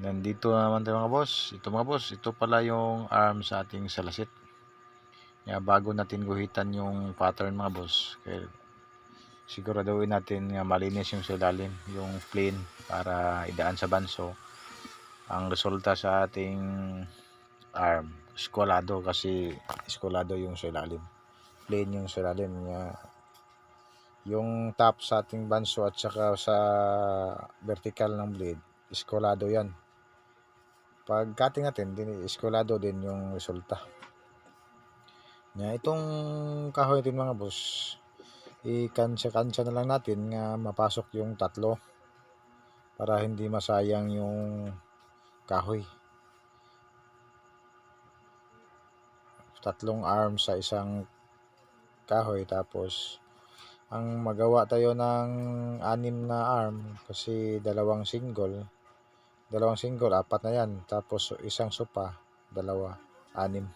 Nandito naman tayo mga boss. Ito mga boss, ito pala yung arm sa ating salasit. Kaya bago natin guhitan yung pattern mga boss, kaya siguraduhin natin nga malinis yung sa ilalim, yung plain para idaan sa banso. Ang resulta sa ating arm, skolado kasi skolado yung sa ilalim. Plain yung sa ilalim niya. Yung top sa ating banso at saka sa vertical ng blade, iskolado yan pag cutting natin, din, iskolado din yung resulta. Nga, itong kahoy natin mga boss, ikansya-kansya na lang natin nga mapasok yung tatlo para hindi masayang yung kahoy. Tatlong arm sa isang kahoy tapos ang magawa tayo ng anim na arm kasi dalawang single dalawang single, apat na yan. Tapos isang sopa, dalawa, anim.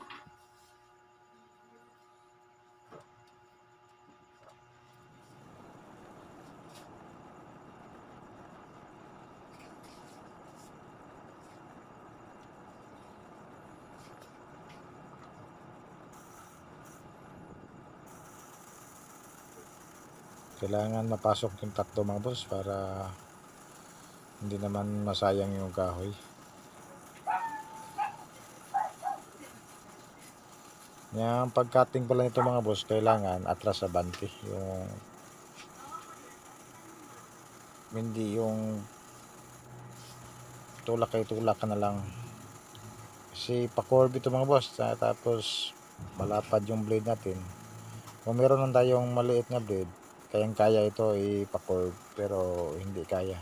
Kailangan mapasok yung tatlo mga boss para hindi naman masayang yung kahoy. Yung pag-cutting pala nito mga boss, kailangan atras sa bante. Yung hindi yung tulak kay tulak na lang. Kasi pa-curve ito mga boss. Tapos malapad yung blade natin. Kung meron lang tayong maliit na blade, kayang kaya ito ipa-curve pero hindi kaya.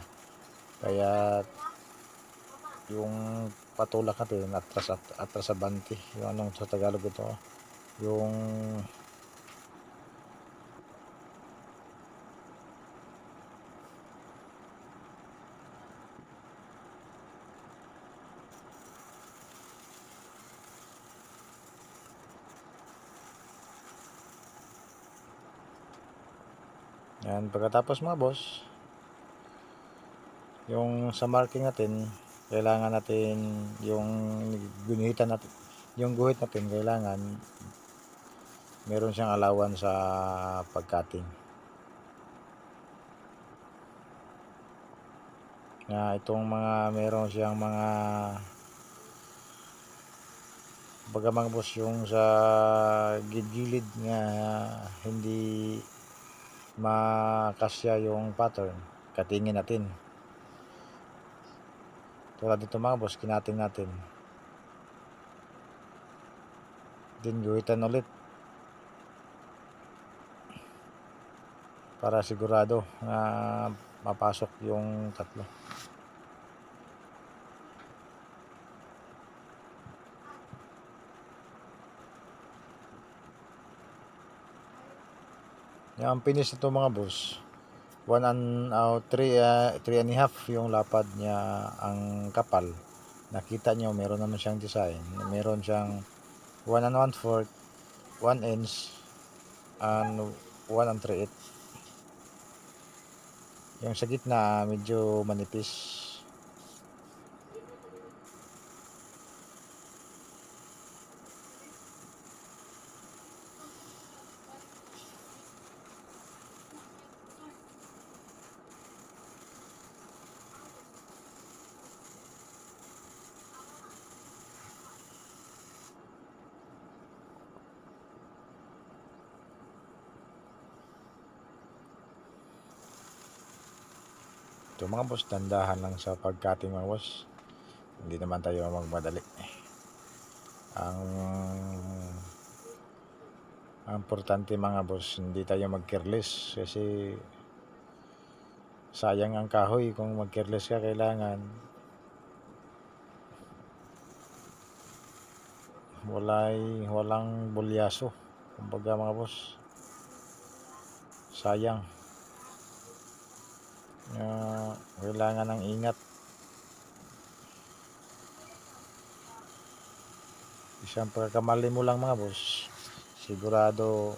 Kaya yung patulak natin atras at atras sa banti. Yung anong sa Tagalog ito, yung Yan, pagkatapos mga boss, yung sa marking natin, kailangan natin yung guhitan natin, yung guhit natin kailangan meron siyang alawan sa pagcutting. Na itong mga meron siyang mga baga mga boss yung sa gilid nga hindi makasya yung pattern katingin natin tulad dito mga boss kinating natin. Din guhitan ulit. Para sigurado na mapasok yung tatlo. Yung finish nito mga boss, 1 and uh, 3 uh, three and a half yung lapad niya ang kapal. Nakita nyo, meron naman siyang design. Meron siyang 1 and 1 fourth, 1 inch, and 1 and 3 eighth. Yung sa gitna, medyo manipis. Ito mga boss, dandahan lang sa pagkating mga boss. Hindi naman tayo magmadali. Ang ang importante mga boss, hindi tayo mag-careless kasi sayang ang kahoy kung mag-careless ka kailangan walay walang bulyaso kumbaga mga boss sayang uh, kailangan ng ingat isang pagkakamali mo lang mga boss sigurado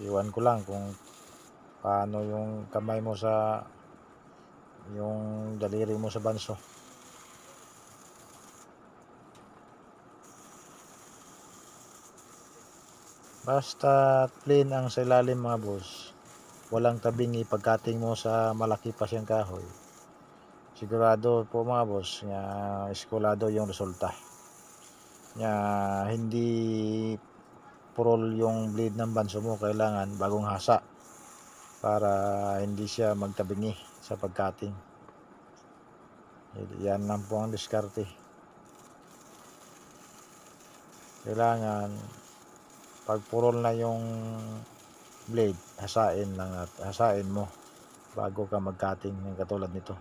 iwan ko lang kung paano yung kamay mo sa yung daliri mo sa banso. Basta plain ang sa ilalim mga boss. Walang tabing ipagkating mo sa malaki pa siyang kahoy. Sigurado po mga boss nga eskulado yung resulta. Nga hindi purol yung blade ng banso mo kailangan bagong hasa para hindi siya magtabingi sa pagkating. Yan lang po ang diskarte. Kailangan pag purol na yung blade, hasain lang at hasain mo bago ka mag-cutting ng katulad nito.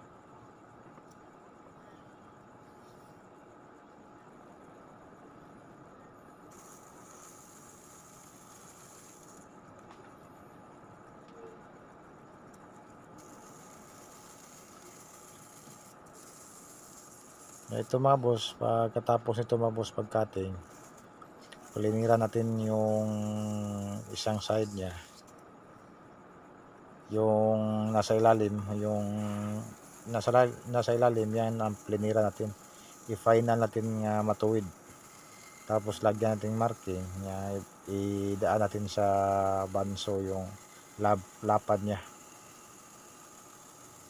Ito mga boss, pagkatapos nito mga boss pag-cutting, paliniran natin yung isang side niya. Yung nasa ilalim, yung nasa, nasa ilalim, yan ang plinira natin. I-final natin nga matuwid. Tapos lagyan natin marking, nga idaan natin sa banso yung lap, lapad niya.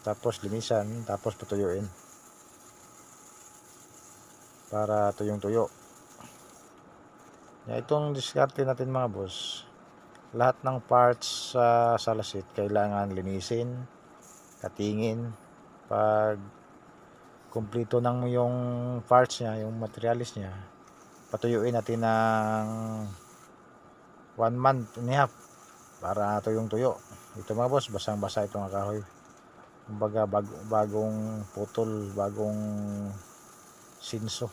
Tapos linisan, tapos patuyuin. Para tuyong-tuyo. Ya, itong diskarte natin mga boss, lahat ng parts sa salasit kailangan linisin, katingin, pag kumpleto ng yung parts niya, yung materialis niya, patuyuin natin ng one month and a half para tuyong tuyo. Ito mga boss, basang-basa itong kahoy. Kumbaga bag, bagong putol, bagong sinso.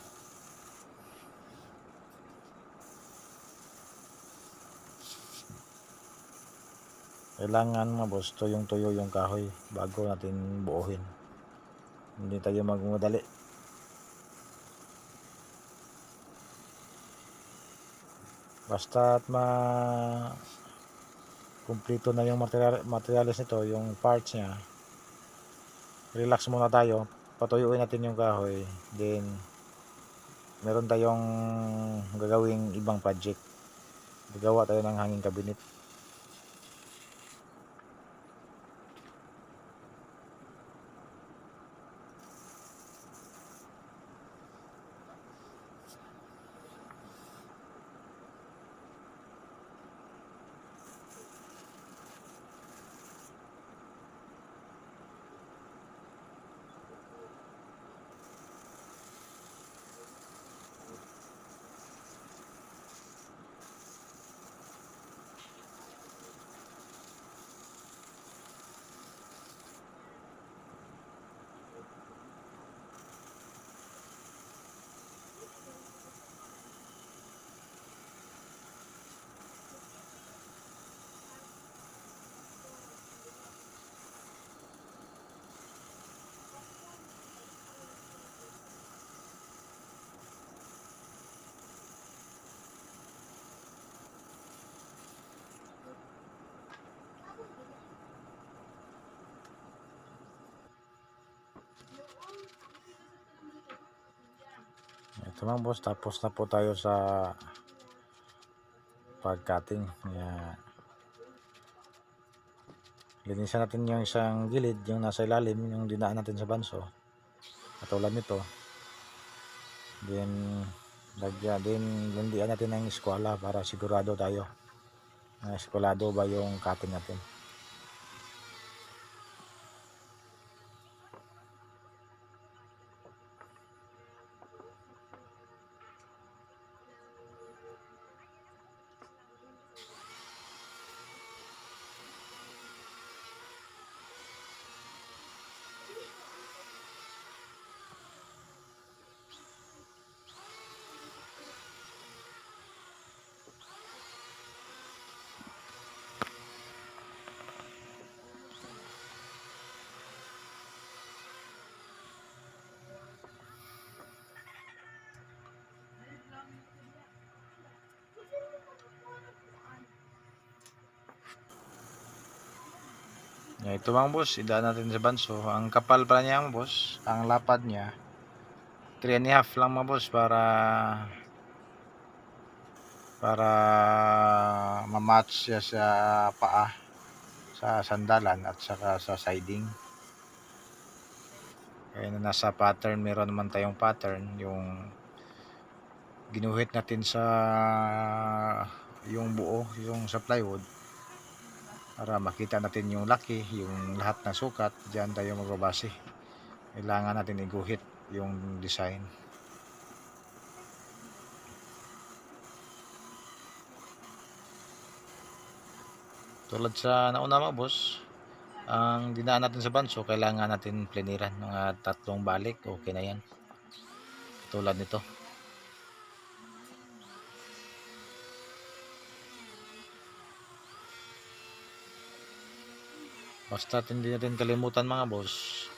Kailangan mga boss, tuyong tuyo yung kahoy bago natin buuhin. Hindi tayo magmadali. Basta at ma kumpleto na yung material, materialis nito, yung parts niya. Relax muna tayo. Patuyuin natin yung kahoy. Then, meron tayong gagawing ibang project. Gagawa tayo ng hanging cabinet. Ito mga boss, tapos na po tayo sa pag-cutting. Kaya, linisan natin yung isang gilid, yung nasa ilalim, yung dinaan natin sa banso. Katulad nito. Then, lagyan, din landian natin ng eskwala para sigurado tayo na eskwalado ba yung cutting natin. Ito mga boss, idaan natin sa banso. Ang kapal pala niya boss, ang lapad niya 3 and a half lang mga boss para para ma-match siya sa paa sa sandalan at saka sa siding. Kaya na nasa pattern, meron naman tayong pattern yung ginuhit natin sa yung buo, yung sa plywood para makita natin yung laki, yung lahat ng sukat, diyan tayo magbabase. Kailangan natin iguhit yung design. Tulad sa nauna mga boss, ang dinaan natin sa banso, kailangan natin pleniran mga tatlong balik, okay na yan. Tulad nito. Basta hindi natin kalimutan mga boss,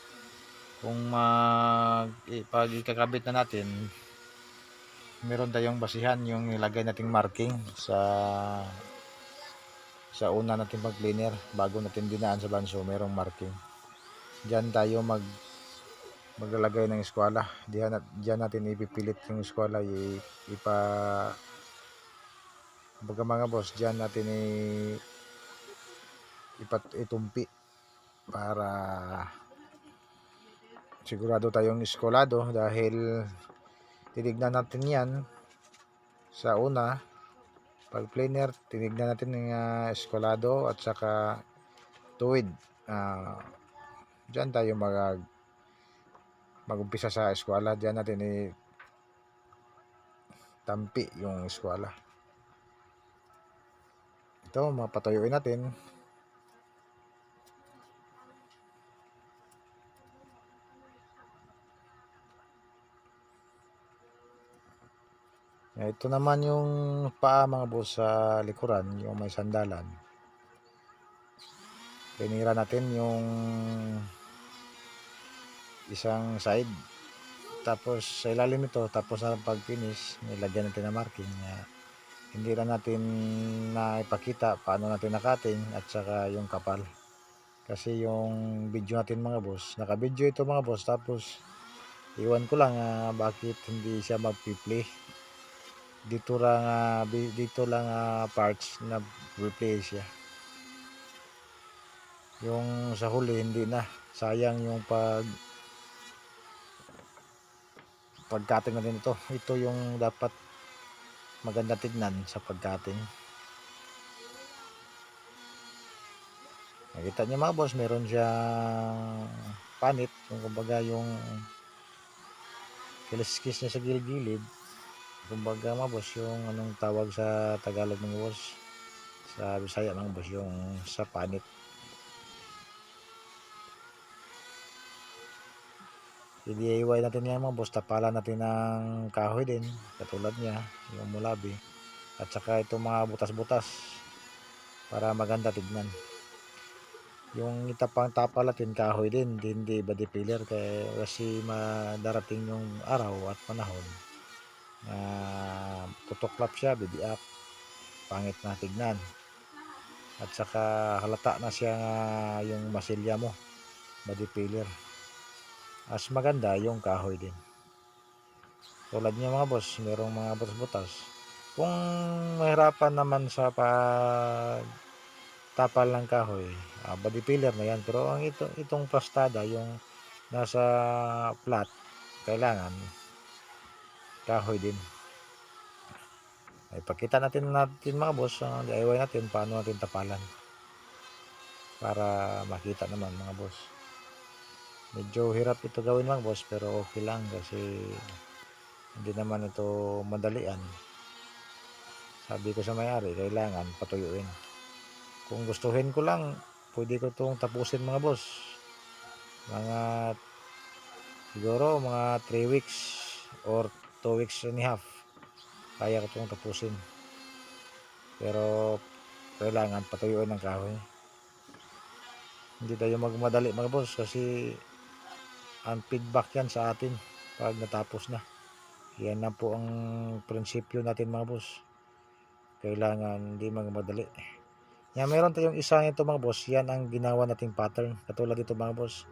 kung mag i- pag ikakabit na natin, meron tayong basihan yung nilagay nating marking sa sa una natin pag cleaner bago natin dinaan sa banso merong marking. Diyan tayo mag maglalagay ng eskwala. Diyan, diyan natin ipipilit yung eskwala i, ipa baga mga boss diyan natin i, ipat, itumpi para sigurado tayong eskwalado dahil tinignan natin yan. Sa una pag planer tinignan natin ng uh, eskwalado at saka tuwid. Uh, dyan tayo mag magumpisa sa eskwala. Dyan natin i tampi yung eskwala. Ito mapatuyuin natin Ito naman yung paa mga boss sa likuran, yung may sandalan. Pinira natin yung isang side. Tapos sa ilalim nito, tapos sa pag-finish, nilagyan natin ng marking. Hindi na natin na ipakita paano natin nakating at saka yung kapal. Kasi yung video natin mga boss, naka-video ito mga boss, tapos iwan ko lang uh, bakit hindi siya mag-play dito lang uh, dito lang uh, parts na replay siya. Yung sa huli hindi na. Sayang yung pag pagkating na din ito. Ito yung dapat maganda tignan sa pagkating. Nakita niyo mga boss meron siyang panit. Yung kumbaga yung kiliskis niya sa gilid-gilid kumbaga mga boss yung anong tawag sa Tagalog mga boss? Sa Bisaya mga boss yung sa panit. i-DIY natin yan mga boss. Tapalan natin ng kahoy din katulad niya yung mulabi. At saka itong mga butas-butas para maganda tignan. Yung itapang tapal natin kahoy din hindi body filler kaya kasi madarating yung araw at panahon uh, tutuklap siya bibiak. Pangit na tignan. At saka halata na siya uh, yung masilya mo body filler. As maganda yung kahoy din. Tulad niya mga boss merong mga butas-butas. Kung mahirapan naman sa pag tapal ng kahoy uh, body filler na yan. Pero ang ito, itong plastada yung nasa flat kailangan kahoy din. Ay pakita natin natin mga boss ang DIY natin paano natin tapalan. Para makita naman mga boss. Medyo hirap ito gawin mga boss pero okay lang kasi hindi naman ito madalian. Sabi ko sa may-ari kailangan patuyuin. Kung gustuhin ko lang pwede ko itong tapusin mga boss. Mga siguro mga 3 weeks or 2 weeks and a half kaya ko itong tapusin pero kailangan patuyuin ng kahoy hindi tayo magmadali mga boss kasi ang feedback yan sa atin pag natapos na yan na po ang prinsipyo natin mga boss kailangan hindi magmadali Yan, meron tayong isa nito mga boss. Yan ang ginawa nating pattern. Katulad dito mga boss.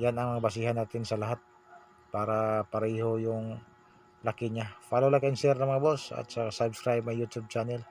Yan ang basihan natin sa lahat. Para pareho yung laki niya. Follow, like, and share na mga boss. At subscribe my YouTube channel.